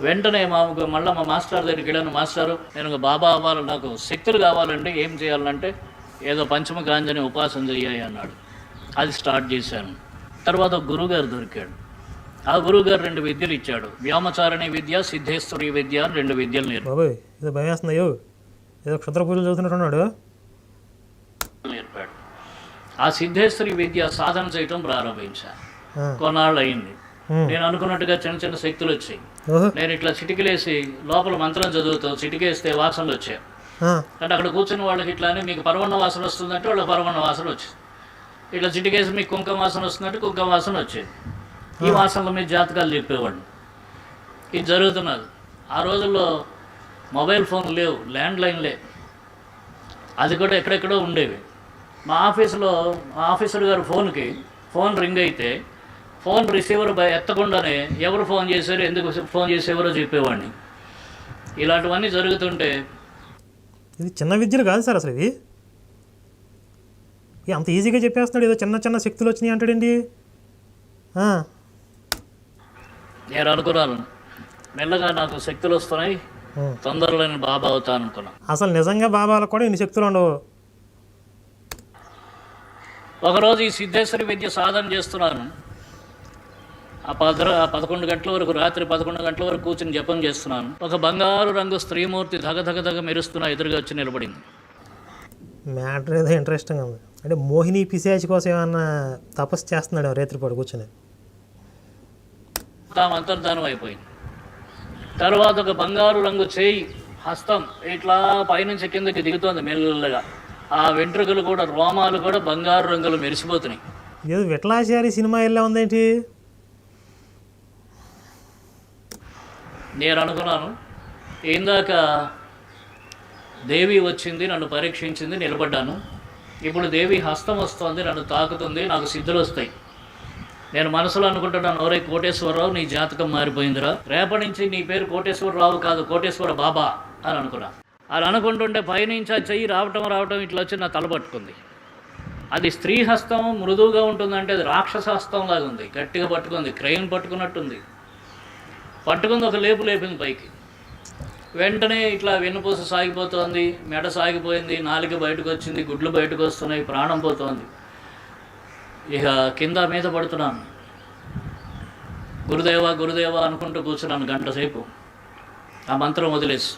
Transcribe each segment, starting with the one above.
వెంటనే మా మళ్ళీ మా మాస్టర్ దగ్గరికి వెళ్ళాను. మాస్టారు నేను ఒక బాబా అవ్వాలి నాకు శక్తులు కావాలంటే ఏం చేయాలంటే ఏదో పంచమ కాంజని ఉపాసన చెయ్యాలి అన్నాడు. అది స్టార్ట్ చేశాను. తర్వాత ఒక గురువుగారు దొరికాడు. ఆ గురువుగారు రెండు విద్యలు ఇచ్చాడు. వ్యోమచారణి విద్య సిద్ధేశ్వరి విద్య అని రెండు విద్యలు నేర్పాడు. ఏదో క్షుద్ర పూజలు చదువుతున్నట్టున్నాడు నేర్పాడు. ఆ సిద్ధేశ్వరి విద్య సాధన చేయటం ప్రారంభించాను. కొన్నాళ్ళు అయింది. నేను అనుకున్నట్టుగా చిన్న చిన్న శక్తులు వచ్చాయి. నేను ఇట్లా చిటికలేసి లోపల మంత్రం చదువుతూ చిటికేస్తే వాసనలు వచ్చాయి. అంటే అక్కడ కూర్చున్న వాళ్ళకి ఇట్లా మీకు పరవన్న వాసన వస్తుందంటే వాళ్ళకి పరవన్న వాసన వచ్చింది. ఇట్లా చిటికేసి మీకు కుంకుమ వాసన వస్తుందంటే కుంకుమ వాసన వచ్చేది. ఈ వాసనల మీద జాతకాలు చెప్పేవాళ్ళు. ఇది జరుగుతున్నది. ఆ రోజుల్లో మొబైల్ ఫోన్ లేవు ల్యాండ్ లైన్లే అది కూడా ఎక్కడెక్కడో ఉండేవి. మా ఆఫీసులో మా ఆఫీసర్ గారు ఫోన్కి ఫోన్ రింగ్ అయితే ఫోన్ రిసీవర్ బ- ఎత్తకుండానే ఎవరు ఫోన్ చేశారు ఎందుకు ఫోన్ చేసేవారో చెప్పేవాడిని. ఇలాంటివన్నీ జరుగుతుంటే ఇది చిన్న విద్యలు కాదు సార్ అసలు ఇక అంత ఈజీగా చెప్పేస్తున్నాడు ఏదో చిన్న చిన్న శక్తులు వచ్చినాయి అంటాడండి. నేను అనుకున్నాను. మెల్లగా నాకు శక్తులు వస్తున్నాయి. తొందరలో నేను బాబా అవుతాను అనుకున్నాను. అసలు నిజంగా బాబాలకు కూడా ఇన్ని శక్తులు ఉండవు. ఒకరోజు ఈ సిద్ధేశ్వరి విద్య సాధన చేస్తున్నాను. ఆ పద ఆ పదకొండు గంటల వరకు రాత్రి పదకొండు గంటల వరకు కూర్చుని జపం చేస్తున్నాను. ఒక బంగారు రంగు స్త్రీమూర్తి ధగ మెరుస్తున్న ఎదురుగా వచ్చి నిలబడింది. మ్యాటర్ ఏదో ఇంట్రెస్టింగ్ ఉంది. అంటే మోహిని పిశాచి కోసం ఏమన్నా తపస్సు చేస్తున్నాడు రేత్రిపాటు కూర్చొని? తాము అంతర్ధానం అయిపోయింది. తర్వాత ఒక బంగారు రంగు చేయి హస్తం ఇట్లా పైనుంచి కిందకి దిగుతోంది మెల్లగా. ఆ వెంట్రుకలు కూడా రోమాలు కూడా బంగారు రంగులు మెరిసిపోతున్నాయి. ఏదో విఠలాచారి సినిమా వెళ్ళా ఉందేంటి? నేను అనుకున్నాను. ఇందాక దేవి వచ్చింది నన్ను పరీక్షించింది నిలబడ్డాను. ఇప్పుడు దేవి హస్తం వస్తోంది నన్ను తాకుతుంది నాకు సిద్ధులు వస్తాయి. నేను మనసులో అనుకుంటున్నాను ఒరే కోటేశ్వరరావు నీ జాతకం మారిపోయిందిరా. రేపటి నుంచి నీ పేరు కోటేశ్వరరావు కాదు కోటేశ్వర బాబా అని అనుకున్నా. అలా అనుకుంటుంటే పైనుంచి ఆ చెయ్యి రావటం రావటం ఇట్లా వచ్చి నా తల పట్టుకుంది. అది స్త్రీ హస్తం మృదువుగా ఉంటుందంటే అది రాక్షస హస్తం లాగా ఉంది గట్టిగా పట్టుకుంది క్రెయిన్ పట్టుకున్నట్టుంది. పట్టుకుంది ఒక లేపు లేపింది పైకి. వెంటనే ఇట్లా వెన్నుపూస సాగిపోతోంది మెడ సాగిపోయింది నాలుక బయటకు వచ్చింది గుడ్లు బయటకు వస్తున్నాయి ప్రాణం పోతోంది. ఇక కింద మీద పడుతున్నాను. గురుదేవా గురుదేవా అనుకుంటూ కూర్చున్నాను గంట సేపు. ఆ మంత్రం వదిలేసి.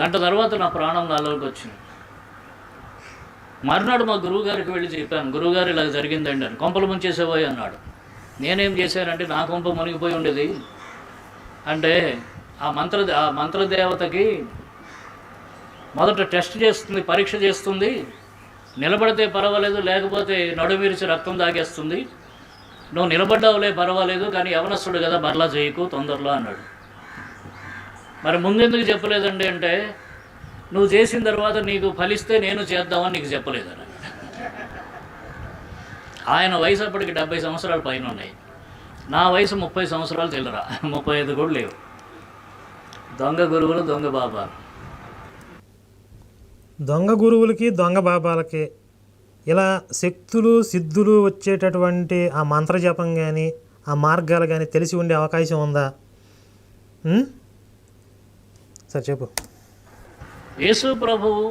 గంట తర్వాత నా ప్రాణం నాలోకి వచ్చింది. మర్నాడు మా గురువుగారికి వెళ్ళి చెప్పాను గురువుగారు ఇలా జరిగిందండి అని. కొంపలు ముంచేసేపోయి అన్నాడు. నేనేం చేశానంటే నా కొంప మునిగిపోయి ఉండేది. అంటే ఆ మంత్ర ఆ మంత్రదేవతకి మొదట టెస్ట్ చేస్తుంది పరీక్ష చేస్తుంది. నిలబడితే పర్వాలేదు లేకపోతే నడుమిరిచి రక్తం తాగేస్తుంది. నువ్వు నిలబడ్డావులే పర్వాలేదు కానీ యవనస్తుడు కదా మరలా చేయకు తొందరలో అన్నాడు. మరి ముందెందుకు చెప్పలేదండి అంటే నువ్వు చేసిన తర్వాత నీకు ఫలిస్తే నేను చేద్దామని నీకు చెప్పలేదని ఆయన వయసు అప్పటికి డెబ్బై సంవత్సరాల పైన ఉన్నాయి నా వయసు ముప్పై సంవత్సరాలు తెల్లరా ముప్పై ఐదు కూడా లేవు దొంగ గురువులు దొంగ బాబా దొంగ గురువులకి దొంగ బాబాలకి ఇలా శక్తులు సిద్ధులు వచ్చేటటువంటి ఆ మంత్రజపం కానీ ఆ మార్గాలు కానీ తెలిసి ఉండే అవకాశం ఉందా? సరే చెప్పు యేసు ప్రభువు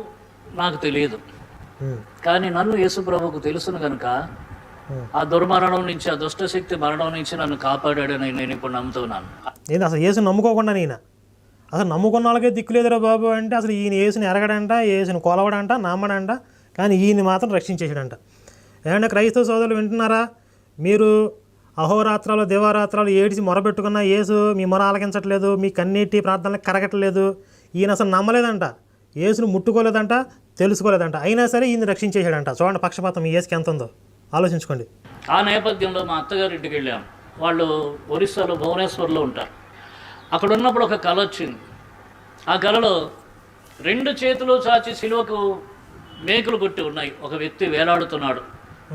నాకు తెలియదు. కానీ నన్ను యేసు ప్రభువుకు తెలుసును కనుక. ఆ దుర్మరణం నుంచి ఆ దుష్టశక్తి మరణం నుంచి నన్ను కాపాడాడని నేను ఇప్పుడు నమ్ముతున్నాను. ఏంది అసలు యేసు నమ్ముకోకుండా ఈయన అసలు నమ్ముకున్న వాళ్ళకే దిక్కులేదురా బాబు అంటే అసలు ఈయన యేసుని ఎరగడంట యేసుని కొలవడంట నమ్మడంట కానీ ఈయన మాత్రం రక్షించేసాడంట ఏమంటే క్రైస్తవ సోదరులు వింటున్నారా? మీరు అహోరాత్రాలు దివారాత్రాలు ఏడిచి మొరబెట్టుకున్న యేసు మీ మొర ఆలకించట్లేదు మీ కన్నీటి ప్రార్థనలకు కరగట్లేదు ఈయన అసలు నమ్మలేదంట. యేసును ముట్టుకోలేదంట తెలుసుకోలేదంట. అయినా సరే ఈయన రక్షించేసాడంట చూడండి పక్షపాతం ఈ ఏసుకి ఎంత ఉందో ఆలోచించుకోండి. ఆ నేపథ్యంలో మా అత్తగారి ఇంటికి వెళ్ళాం. వాళ్ళు ఒరిస్సాలో భువనేశ్వర్లో ఉంటారు. అక్కడ ఉన్నప్పుడు ఒక కళ వచ్చింది. ఆ కళలో రెండు చేతులు చాచి సిలువకు మేకులు కొట్టి ఉన్నాయి. ఒక వ్యక్తి వేలాడుతున్నాడు.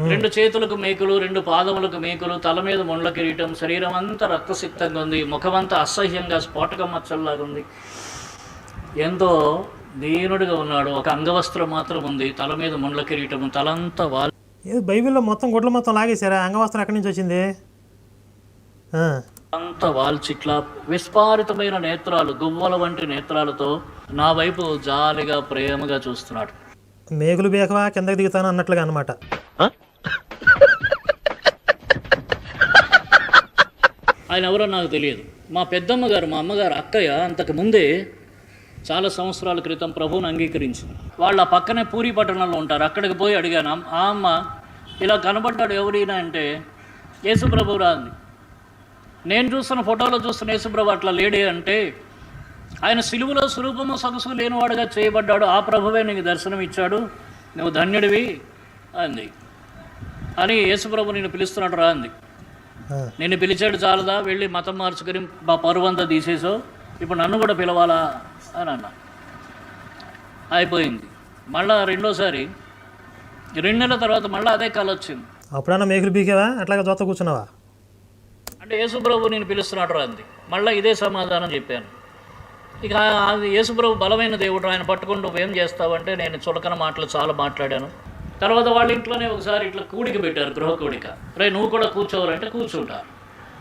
రెండు చేతులకు మేకులు రెండు పాదములకు మేకులు తల మీద ముండ్ల కిరీటం శరీరం అంతా రక్తసిక్తంగా ఉంది. ముఖమంతా అసహ్యంగా స్ఫోటక మచ్చల్లాగా ఉంది. ఎంతో దీనుడిగా ఉన్నాడు. ఒక అంగవస్త్రం మాత్రం ఉంది. తల మీద ముండ్ల కిరీటం తలంతా వాలి ఏదో బైబిల్లో మొత్తం గుడ్ల మొత్తం లాగేశారా? అంగవస్త్రం ఎక్కడి నుంచి వచ్చింది? ఆ, అంత వాల్చిట్ల విస్పారితమైన నేత్రాలు గువ్వల వంటి నేత్రాలతో నా వైపు జాలిగా ప్రేమగా చూస్తున్నాడు. మేగులు బేకవా కిందకి దిగుతాను అన్నట్లుగా అనమాట ఆయన ఎవరో నాకు తెలియదు. మా పెద్దమ్మ గారు మా అమ్మగారు అక్కయ్య అంతకు ముందే చాలా సంవత్సరాల క్రితం ప్రభువుని అంగీకరించింది. వాళ్ళు ఆ పక్కనే పూరి పట్టణంలో ఉంటారు. అక్కడికి పోయి అడిగాను ఆ అమ్మ ఇలా కనబడ్డాడు ఎవరైనా అంటే యేసు ప్రభువురా అంది. నేను చూస్తున్న ఫోటోలో చూస్తున్న యేసుప్రభు అట్లా లేడే అంటే ఆయన సిలువలో స్వరూపము సొగసు లేనివాడుగా చేయబడ్డాడు. ఆ ప్రభువే నీకు దర్శనం ఇచ్చాడు. నువ్వు ధన్యుడివి అంది. అని యేసుప్రభు నేను పిలుస్తున్నాడు రా అంది. ఆ, నిన్ను పిలిచాడు చాలదా? వెళ్ళి మతం మార్చుకుని మా పరువంతా తీసేసావు ఇప్పుడు నన్ను కూడా పిలవాలా? అని అన్నా. అయిపోయింది. మళ్ళా రెండోసారి రెండు నెలల తర్వాత మళ్ళీ అదే కళ వచ్చింది. అప్పుడన్నా మేకులు బీకేవా అట్లాగే జోత కూర్చున్నావా? అంటే యేసుప్రభు నేను పిలుస్తున్నాడు రా అంది. మళ్ళీ ఇదే సమాధానం చెప్పాను. ఇక యేసుప్రభు బలమైన దేవుడు ఆయన పట్టుకుని నువ్వేం చేస్తావంటే నేను చులకన మాటలు చాలా మాట్లాడాను. తర్వాత వాళ్ళ ఇంట్లోనే ఒకసారి ఇట్లా కూడిక పెట్టారు గృహ కూడిక. రే నువ్వు కూడా కూర్చోవాలంటే కూర్చుంటా.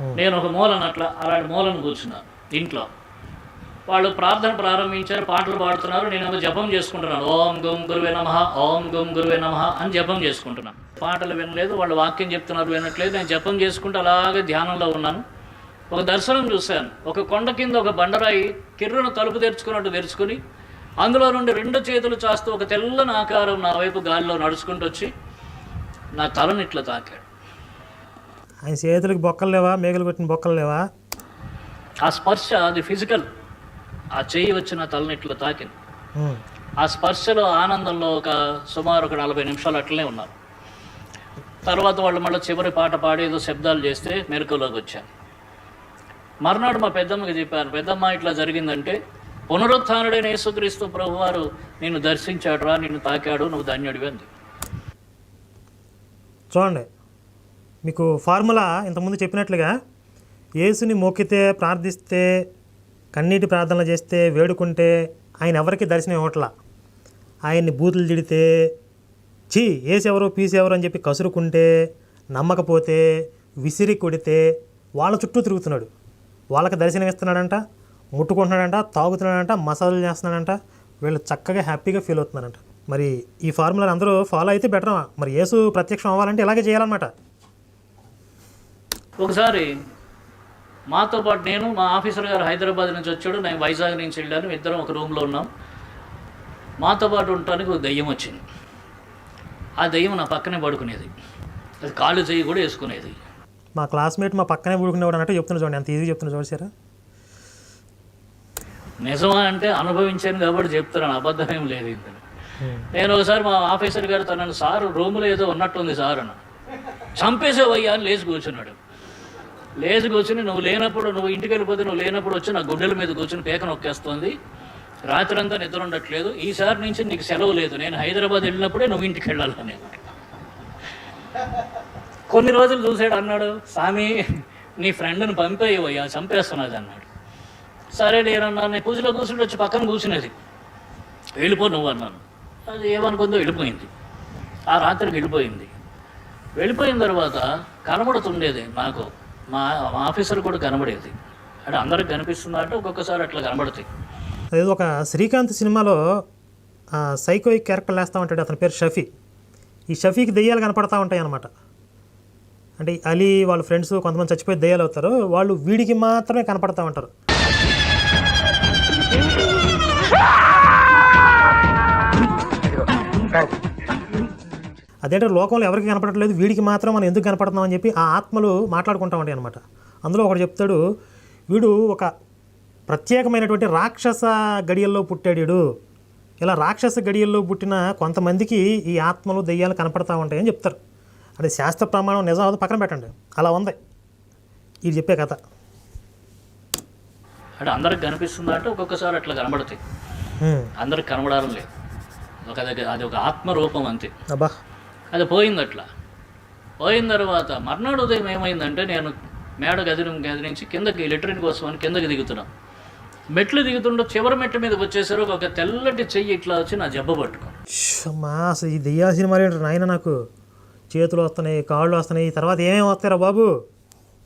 నేను ఒక మూలను అట్లా అలాంటి మూలను కూర్చున్నాను ఇంట్లో. వాళ్ళు ప్రార్థన ప్రారంభించారు పాటలు పాడుతున్నారు నేను జపం చేసుకుంటున్నాను. ఓం గుం గురువే నమ ఓం గుం గురువే నమ అని జపం చేసుకుంటున్నాను. పాటలు వినలేదు వాళ్ళు వాక్యం చెప్తున్నారు వినట్లేదు. నేను జపం చేసుకుంటూ అలాగే ధ్యానంలో ఉన్నాను. ఒక దర్శనం చూశాను. ఒక కొండ కింద ఒక బండరాయి కిర్రును తలుపు తెరుచుకున్నట్టు తెరుచుకుని అందులో నుండి రెండు చేతులు చాస్తూ ఒక తెల్లని ఆకారం నా వైపు గాలిలో నడుచుకుంటూ వచ్చి నా తలను ఇట్లా తాకాడు. ఆయన చేతులకి బొక్కలు లేవా? మేకలు కొట్టిన బొక్కలు లేవా? ఆ స్పర్శ అది ఫిజికల్. ఆ చెయ్యి వచ్చిన తలని ఇట్లా తాకింది. ఆ స్పర్శలో ఆనందంలో ఒక సుమారు ఒక నలభై నిమిషాలు అట్లనే ఉన్నారు. తర్వాత వాళ్ళు మళ్ళీ చివరి పాట పాడి ఏదో శబ్దాలు చేస్తే మెరుకులోకి వచ్చాను మర్నాడు మా పెద్దమ్మకి చెప్పాను పెద్దమ్మ ఇట్లా జరిగిందంటే పునరుత్డైన యేసుక్రీస్తు ప్రభువారు నిన్ను దర్శించాడురా నిన్ను తాకాడు నువ్వు ధన్యుడివి అంది. చూడండి మీకు ఫార్ములా ఇంతకుముందు చెప్పినట్లుగా యేసుని మొక్కితే ప్రార్థిస్తే కన్నీటి ప్రార్థనలు చేస్తే వేడుకుంటే ఆయన ఎవరికి దర్శనం ఇవ్వట్లా? ఆయన్ని బూతులు తిడితే చీ ఏసెవరు పీసెవరు అని చెప్పి కసురుకుంటే నమ్మకపోతే విసిరి కొడితే వాళ్ళ చుట్టూ తిరుగుతున్నాడు. వాళ్ళకి దర్శనం ఇస్తున్నాడంట ముట్టుకుంటున్నాడంట తాగుతున్నాడంట మసాజులు చేస్తున్నాడంట వీళ్ళు చక్కగా హ్యాపీగా ఫీల్ అవుతున్నారంట. మరి ఈ ఫార్ములాని అందరూ ఫాలో అయితే బెటర్? మరి యేసు ప్రత్యక్షం అవ్వాలంటే ఇలాగే చేయాలన్నమాట. ఒకసారి మాతో పాటు నేను మా ఆఫీసర్ గారు హైదరాబాద్ నుంచి వచ్చాడు నేను వైజాగ్ నుంచి వెళ్ళాను ఇద్దరం ఒక రూమ్లో ఉన్నాం. మాతో పాటు ఉండటానికి ఒక దయ్యం వచ్చింది. ఆ దయ్యం నా పక్కనే పడుకునేది. అది కాళ్ళు చెయ్యి కూడా వేసుకునేది. మా క్లాస్మేట్ మా పక్కనే ఊడుకునేవాడు అన్నట్టు చెప్తున్నా చూడండి అంత ఈజీ చెప్తున్నా చూసారా నిజమా అంటే అనుభవించాను కాబట్టి చెప్తున్నాను అబద్ధం ఏం లేదు ఇందులో నేను ఒకసారి మా ఆఫీసర్ గారితో నన్ను సార్ రూములో ఏదో ఉన్నట్టుంది సార్ అన్న. చంపేసేవయ్యా అని లేచి కూర్చున్నాడు. లేచి కూర్చుని నువ్వు లేనప్పుడు నువ్వు ఇంటికి వెళ్ళిపోతే నువ్వు లేనప్పుడు వచ్చి నా గుడ్డల మీద కూర్చుని పేక నొక్కేస్తుంది. రాత్రి అంతా నిద్ర ఉండట్లేదు. ఈసారి నుంచి నీకు సెలవు లేదు. నేను హైదరాబాద్ వెళ్ళినప్పుడే నువ్వు ఇంటికి వెళ్ళాలని. కొన్ని రోజులు చూసాడు అన్నాడు స్వామి నీ ఫ్రెండ్ని పంపేయవయ్యా చంపేస్తున్నది అన్నాడు. సరే నేనన్నా నేను పూజలో కూర్చుని వచ్చి పక్కన కూర్చునేది. వెళ్ళిపో నువ్వు అన్నాను. అది ఏమనుకుందో వెళ్ళిపోయింది. ఆ రాత్రికి వెళ్ళిపోయింది. వెళ్ళిపోయిన తర్వాత కనబడుతుండేది నాకు. మా ఆఫీసర్ కూడా కనబడేది. అంటే అందరికి కనిపిస్తుందా అంటే ఒక్కొక్కసారి అట్లా కనబడతాయి. అదేదో ఒక శ్రీకాంత్ సినిమాలో సైకో క్యారెక్టర్ వేస్తూ ఉంటాడు అతని పేరు షఫీ. ఈ షఫీకి దెయ్యాలు కనపడతా ఉంటాయి అనమాట అంటే అలీ వాళ్ళ ఫ్రెండ్స్ కొంతమంది చచ్చిపోయి దెయ్యాలు అవుతారు వాళ్ళు వీడికి మాత్రమే కనపడతా ఉంటారు. అదేంటే లోకంలో ఎవరికి కనపడట్లేదు వీడికి మాత్రం మనం ఎందుకు కనపడుతున్నాం అని చెప్పి ఆ ఆత్మలు మాట్లాడుకుంటా ఉంటాయి అనమాట అందులో ఒకడు చెప్తాడు వీడు ఒక ప్రత్యేకమైనటువంటి రాక్షస గడియల్లో పుట్టాడు. వీడు. ఇలా రాక్షస గడియల్లో పుట్టిన కొంతమందికి ఈ ఆత్మలు దెయ్యాలు కనపడతా ఉంటాయని చెప్తారు. అది శాస్త్ర ప్రమాణం నిజం అవుతుంది పక్కన పెట్టండి. అలా ఉంది. ఇది చెప్పే కథ. అంటే అందరికి కనిపిస్తుందా అంటే ఒక్కొక్కసారి అట్లా కనబడతాయి. అందరికి కనబడాలని లేదు. ఒక అది అది ఒక ఆత్మరూపం అంతే. అబ్బా. అది పోయింది అట్లా పోయిన తర్వాత మర్నాడు ఉదయం ఏమైందంటే నేను మేడ గదిరి గది నుంచి కిందకి లెటరిన్ కోసం అని కిందకి దిగుతున్నాం. మెట్లు దిగుతుండో చివరి మెట్ల మీద వచ్చేసరికి ఒక తెల్లటి చెయ్యి ఇట్లా వచ్చి నా జబ్బ పట్టుకో అసలు ఈ దెయ్యాల సినిమాలు ఏంటి నాయన నాకు? చేతులు వస్తున్నాయి కాళ్ళు వస్తున్నాయి తర్వాత ఏమేమి వస్తారా బాబు?